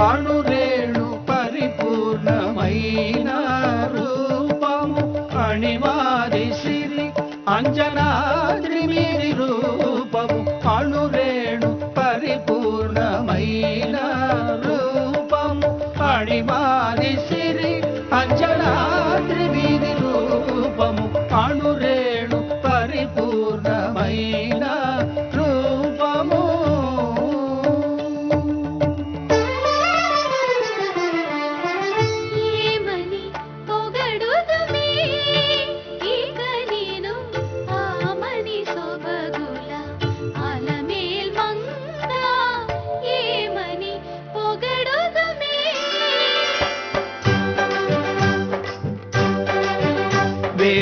అణురేణు పరిపూర్ణమైన రూపము అణిమాది సిరి అంజనాద్రిమిరి రూపము అణురేణు పరిపూర్ణమైన రూపము అణిమాది సిరి అంజనాద్రిమిరి రూపము అణురేణు పరిపూర్ణ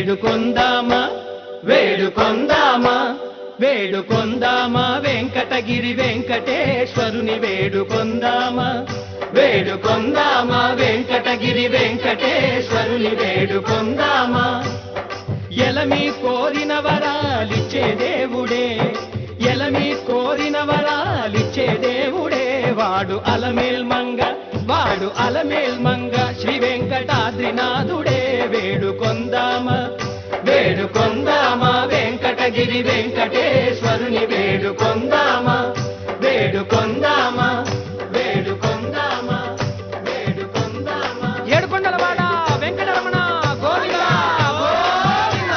వేడుకొందామా? వేడుకొందామా? వేడుకొందామా? వెంకటగిరి వెంకటేశ్వరుని వేడుకొందామా? వేడుకొందామా? వెంకటగిరి వెంకటేశ్వరుని వేడుకొందామా? ఎలమి కోరిన వరాలిచ్చే దేవుడే ఎలమి కోరిన వరాలిచ్చే దేవుడే. వాడు అలమేల్ మంగ వాడు అలమేల్ మంగ శ్రీ వెంకటాద్రినాథుడే. వేడుకొందా వెంకటగిరి వెంకటేశ్వరుని వేడుకొందామా? వేడుకొందామా? వేడుకొందామా? వేడుకొందామా? ఏడుకొండలవాడ వెంకటరమణ గోవింద గోవింద.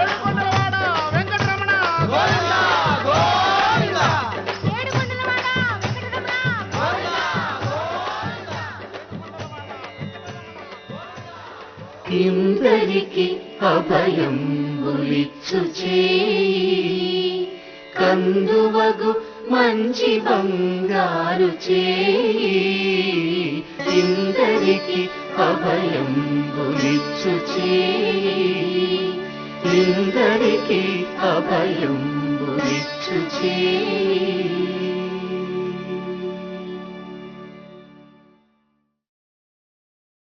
ఏడుకొండలవాడ వెంకటరమణ గోవింద గోవింద. ఏడుకొండలవాడ వెంకటరమణ ఇందరికి అభయం. బులిచ్చు చేయి కందువగు మంచి బంగారు చేయి ఇందరికి అభయం చేయి ఇందరికి అభయం చేయి